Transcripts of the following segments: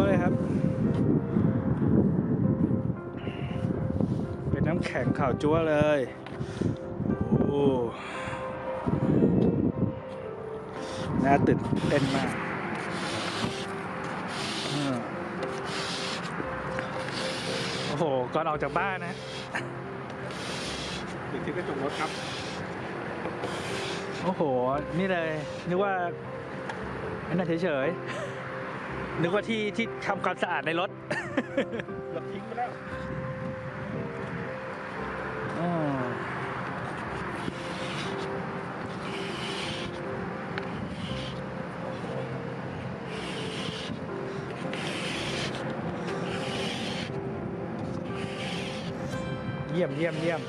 วเลยครับ เป็นน้ำแข็งขาวจั๊วเลย โอ้น่าตื่นเต้นมากอ่าโอ้โห ก่อนออกจากบ้านนะติดที่กระจกรถครับ โอ้โห นี่เลย นึกว่าอันนั้นเฉยๆ นึกว่าที่ที่ทำความสะอาดในรถรถทิ้งไปแล้วอ๋อเยี่ยมเยี่ยมเยี่ยม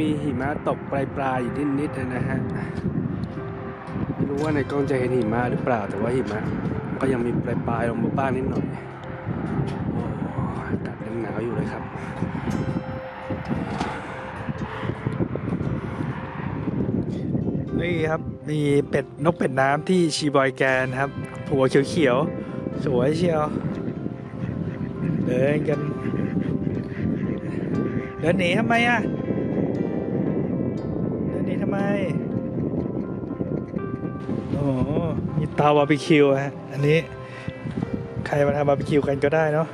มีหิมะตกปลายๆอยู่นิดๆนะฮะไม่รู้ว่าในกล้องจะเห็นหิมะหรือเปล่าแต่ว่าหิมะก็ยังมีปลายๆลงมาบ้างนิดหน่อยโอ้อากาศยังหนาวอยู่เลยครับนี่ครับมีเป็ดนกเป็ดน้ำที่ชีบอยแกนครับหัวเขียวๆสวยเชียวเดินกันเดินหนีทำไมอะ ไม โอ้โหมีเตาบาร์บีคิวฮะ อันนี้ ใครมาทำบาร์บีคิวกันก็ได้เนาะ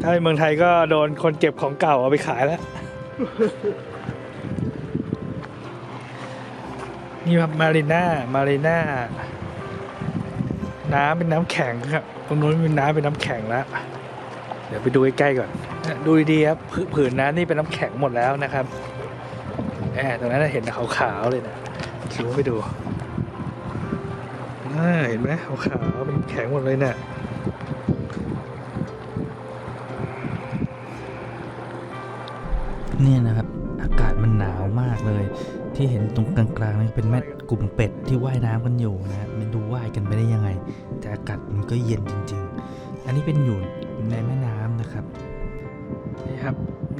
ถ้าในเมืองไทยก็โดนคนเก็บของเก่าเอาไปขายแล้ว นี่ครับมารีน่า มารีน่า น้ำเป็นน้ำแข็งครับ ตรงนู้นเป็นน้ำเป็นน้ำแข็งแล้ว เดี๋ยวไปดูใกล้ๆก่อนนะดูดีๆครับผืผืนน้ำนี่เป็นน้ำแข็งหมดแล้วนะครับแอบตรงนั้นนะเห็นขาวๆเลยนะคิวไปดูอ่าเห็นไหมขาวๆเป็นน้ำแข็งหมดเลยเนี่ยเนี่ยนะครับ อากาศมันหนาวมากเลย ที่เห็นตรงกลางๆนี่เป็นแม่กลุ่มเป็ดที่ว่ายน้ำกันอยู่นะฮะไม่รู้ว่ายกันไปได้ยังไง แต่อากาศมันก็เย็นจริง ๆ อันนี้เป็นอยู่ในแม่น้ำนะครับนี่ครับ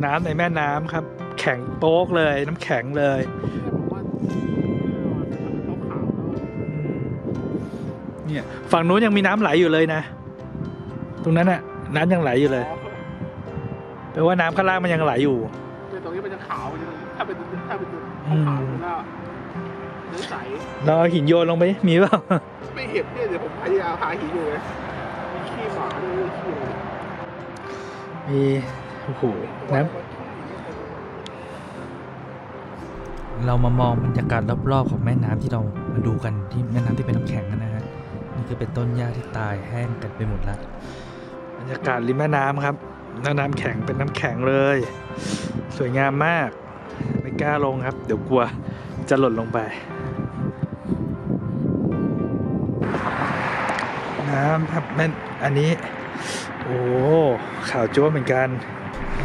น้ำในแม่น้ำครับ แข็งโป๊กเลยน้ำแข็งเลยๆผมว่ามันขาวๆแล้วเนี่ยฝั่งนู้นยังมีน้ำไหลอยู่เลยนะ ตรงนั้นน่ะน้ำยังไหลอยู่เลยแปลว่าน้ำข้างล่างมันยังไหลอยู่เนี่ยตรงนี้มันจะขาวมันจะถ้าเป็นถ้าเป็นอืมขาวๆแล้วเนื้อใสเราเอาหินโยนลงไปมีเปล่าไม่เห็นเนี่ยเดี๋ยวผมพยายามหาหินอยู่ไงมีขี้หมาด้วยขี้อะไรมีโอ้โหน้ เรามามองบรรยากาศรอบๆของแม่น้ำที่เรามาดูกันที่แม่น้ำที่เป็นน้ำแข็งนะฮะนี่คือเป็นต้นหญ้าที่ตายแห้งกันไปหมดแล้วบรรยากาศริมแม่น้ำครับแล้วน้ำแข็งเป็นน้ำแข็งเลย สวยงามมาก ไม่กล้าลงครับ เดี๋ยวกลัวจะหล่นลงไป น้ำครับแม่อันนี้ โอ้ข่าวจ้วเหมือนกัน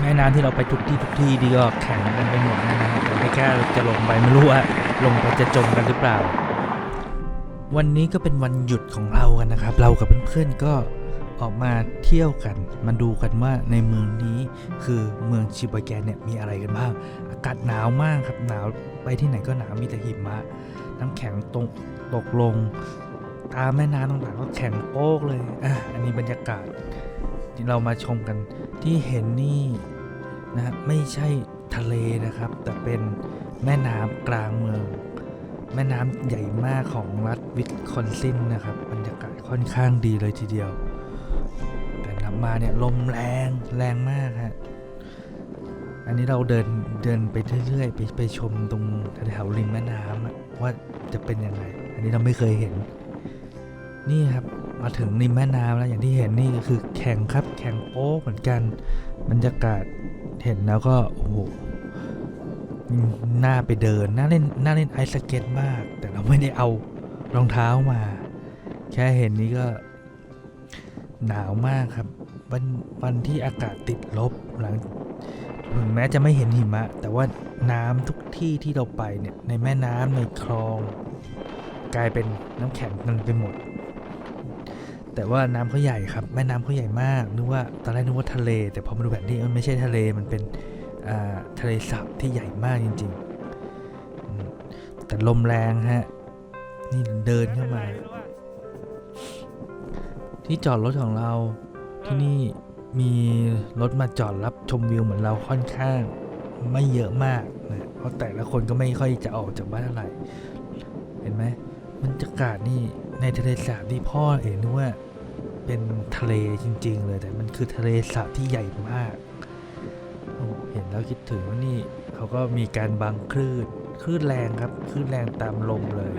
แม่น้ำที่เราไปทุกที่ทุกที่ดีก็แข็งกันไปหมดนะฮะแต่ไม่กล้าจะลงไปไม่รู้ว่าลงไปจะจมกันหรือเปล่า วันนี้ก็เป็นวันหยุดของเรากันนะครับ เรากับเพื่อนๆก็ออกมาเที่ยวกันมาดูกันว่าในเมืองนี้คือเมืองชิบาแกนเนี่ยมีอะไรกันบ้าง อากาศหนาวมากครับหนาวไปที่ไหนก็หนาวมีแต่หิมะ น้ำแข็งตกตกลง ตามแม่น้ำต่างๆก็แข็งโป๊กเลยอะอันนี้บรรยากาศ เรามาชมกันที่เห็นนี่นะฮะไม่ใช่ทะเลนะครับ แต่เป็นแม่น้ำกลางเมือง แม่น้ำใหญ่มากของรัฐวิสคอนซินนะครับบรรยากาศค่อนข้างดีเลยทีเดียว แต่นำมาเนี่ยลมแรงแรงมากฮะอันนี้เราเดินเดินไปเรื่อยๆ ไปไปชมตรงแถวริมแม่น้ำว่าจะเป็นยังไง อันนี้เราไม่เคยเห็น นี่ครับ มาถึงริมแม่น้ำแล้วอย่างที่เห็นนี่ก็คือแข่งครับ แข่งโป๊กเหมือนกัน บรรยากาศเห็นแล้วก็โอ้โหน่าไปเดินน่าเล่นน่าเล่นไอสเก็ตมาก แต่เราไม่ได้เอารองเท้ามา แค่เห็นนี่ก็หนาวมากครับ วันวันที่อากาศติดลบหลังถึงแม้จะไม่เห็นหิมะ แต่ว่าน้ำทุกที่ที่เราไปเนี่ยในแม่น้ำในคลอง กลายเป็นน้ำแข็งกันไปหมด แต่ว่าน้ำเขาใหญ่ครับ แม่น้ำเขาใหญ่มากนึกว่าตอนแรกนึกว่าทะเล แต่พอมาดูแบบนี้มันไม่ใช่ทะเลมันเป็นทะเลสาบที่ใหญ่มากจริง ๆ แต่ลมแรงฮะ นี่เดินเข้ามา ที่จอดรถของเราที่นี่มีรถมาจอดรับชมวิวเหมือนเราค่อนข้างไม่เยอะมากนะเพราะแต่ละคนก็ไม่ค่อยจะออกจากบ้านเท่าไหร่ เห็นไหมบรรยากาศนี่ ในทะเลสาบที่พ่อเห็นนึกว่าเป็นทะเลจริง ๆ เลยแต่มันคือทะเลสาบที่ใหญ่มาก เห็นแล้วคิดถึงว่านี่เขาก็มีการบังคลื่นคลื่นแรงครับคลื่นแรงตามลมเลย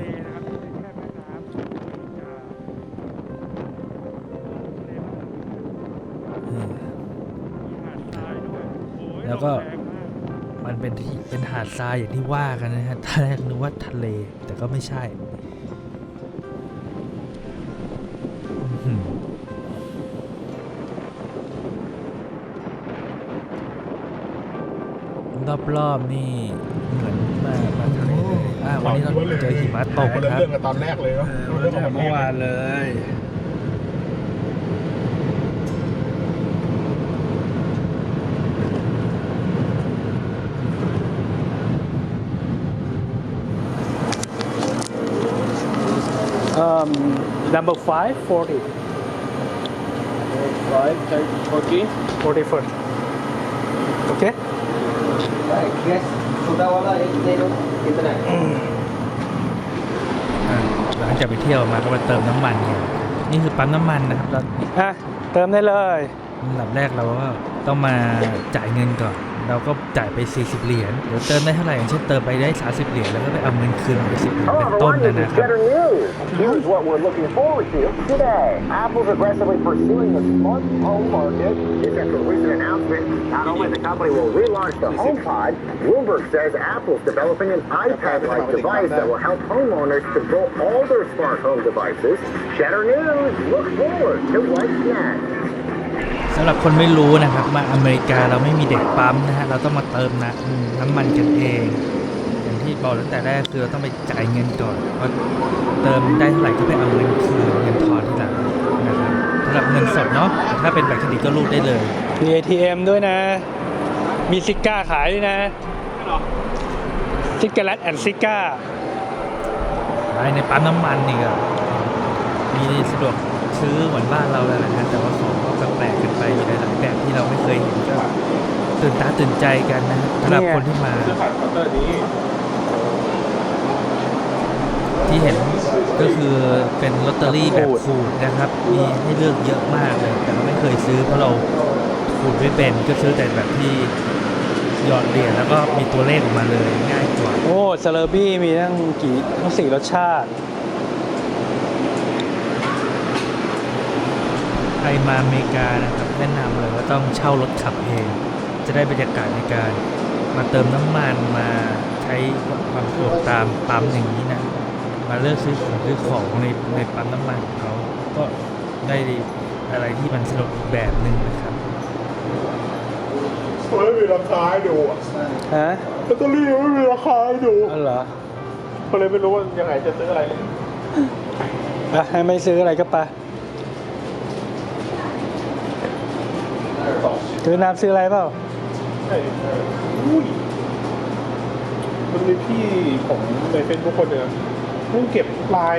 แล้วก็มันเป็นที่เป็นหาดทรายอย่างที่ว่ากันนะฮะตอนแรกนึกว่าทะเลแต่ก็ไม่ใช่ รอบๆนี่เหมือนมามาทะเลเลยอ่าวันนี้เราเจอหิมะตกเริ่มครับ เรื่องกันตอนแรกเลยว่าเออตั้งแต่เมื่อวานเลย um number five forty Five, fourteen. forty foot okay gas छोटा वाला एक ले लो कितना है อ่าหลังจากไปเที่ยวมาก็มาเติมน้ำมันเนี่ยนี่คือปั๊มน้ำมันนะครับแล้ว อ่ะเติมได้เลย อันดับแรกเราก็ ต้องมาจ่ายเงินก่อน เราก็จ่ายไป 40 เหรียญเดี๋ยวเติมได้เท่าไหร่อย่างเช่นเติมไปได้ 30 เหรียญแล้วก็ไปเอาเงินคืนไป10เหรียญเป็นต้นนะนะครับ news. Here's what we're looking forward to today. Apple's aggressively pursuing the smart home market. This after a recent announcement, not only the company will relaunch the HomePod, Bloomberg says Apple's developing an iPad-like device that will help homeowners control all their smart home devices. Cheddar News, look forward to what's next. สำหรับคนไม่รู้นะครับมาอเมริกาเราไม่มีเด็กปั๊มนะฮะเราต้องมาเติมนะอืมน้ำมันกันเอง อย่างที่บอกตั้งแต่แรกคือเราต้องไปจ่ายเงินก่อนพอเติมได้เท่าไหร่ก็ไปเอาเงินคืนเงินทอนที่หลังนะครับสำหรับเงินสดเนาะแต่ถ้าเป็นบัตรเครดิตก็รูดได้เลยมี ATM ด้วยนะ มีซิก้าขายด้วยนะซิกเกอร์แลตแอนด์ซิก้าไปในปั๊มน้ำมันนี่ก็มีสะดวกซื้อเหมือนบ้านเราแล้วนะฮะแต่ว่าของก็แป ลกกันไปมีหลายแบบที่เราไม่เคยเห็นก็ตื่นตาตื่นใจกันนะสำหรับคนที่มา ที่เห็นก็คือเป็นลอตเตอรี่แบบขูดนะครับ มีให้เลือกเยอะมากเลย แต่เราไม่เคยซื้อเพราะเราขูดไม่เป็นก็ซื้อแต่แบบที่หยอดเหรียญแล้วก็มีตัวเลขออกมาเลยง่ายกว่า โอ้ซาเลอร์บี้มีตั้งกี่ทั้งสี่รสชาติ ใค รมาอเมริกานะครับแนะนำเลยว่าต้องเช่ารถขับเอง จะได้บรรยากาศในการมาเติมน้ำมันมาใช้ความสะดวกตามปั๊มอย่างนี้นะมาเลือกซื้อของซื้อของในในปั๊มน้ำมันของเขาก็ได้อะไรที่มันสนุกอีกแบบหนึ่งนะครับมันไม่มีราคาให้ดูอะฮะลอตเตอรี่ไม่มีราคาให้ดูอ๋อเหรอก็เลยไม่รู้ว่ายังไงจะซื้ออะไรอะให้ไม่ซื้ออะไรก็ไป ซื้อน้ำซื้ออะไรเปล่าใช่ใช่อุ้ยมันมีพี่ผมในเฟซบุ๊กคนหนึ่งอะเพิ่งเก็บลาย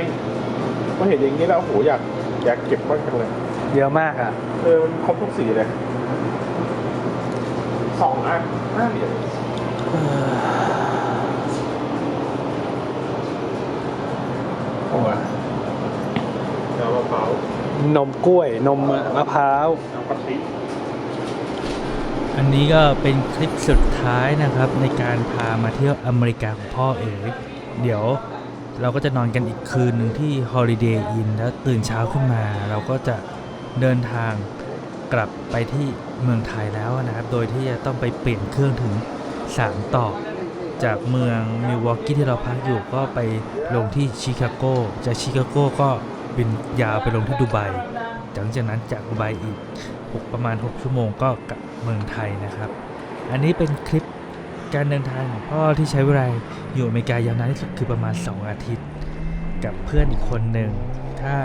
มาเห็นอย่างนี้แล้วโอ้โหอยากอยากเก็บมากจังเลย เยอะมากอะ เออมันครบทุกสีเลยสองอันห้าเหรียญโอ้ยน้ำมะพร้าวนมกล้วย นมมะพร้าว น้ำกะทิ อันนี้ก็เป็นคลิปสุดท้ายนะครับในการพามาเที่ยวอเมริกาของพ่อเอ๋เดี๋ยวเราก็จะนอนกันอีกคืนหนึ่งที่ Holiday Inn แล้วตื่นเช้าขึ้นมา เราก็จะเดินทางกลับไปที่เมืองไทยแล้วนะครับ โดยที่จะต้องไปเปลี่ยนเครื่องถึง 3 ต่อ จากเมืองมิลวอกกี้ที่เราพักอยู่ก็ไปลงที่ชิคาโกจากชิคาโกก็บินยาวไปลงที่ดูไบหลังจากนั้นจากดูไบอีก 6 ประมาณ 6 ชั่วโมงก็กลับเมืองไทยนะครับ อันนี้เป็นคลิปการเดินทางของพ่อที่ใช้เวลาอยู่อเมริกายาวนานที่สุดคือประมาณ 2 อาทิตย์ กับเพื่อนอีกคนหนึ่ง ถ้า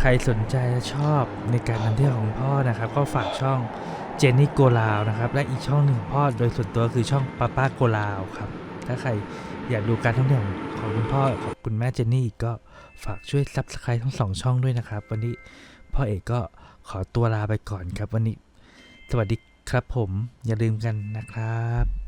ใครสนใจและชอบในการนำเที่ยวของพ่อนะครับ ก็ฝากช่องเจนนี่โกลาวนะครับ และอีกช่องหนึ่งของพ่อโดยส่วนตัวคือช่องป้าป้าโกลาวครับ ถ้าใครอยากดูการท่องเที่ยวของคุณพ่อของคุณแม่เจนนี่ก็ฝากช่วยซับสไครต์ทั้งสองช่องด้วยนะครับ วันนี้พ่อเอกก็ ขอตัวลาไปก่อนครับวันนี้ สวัสดีครับผมอย่าลืมกันนะครับ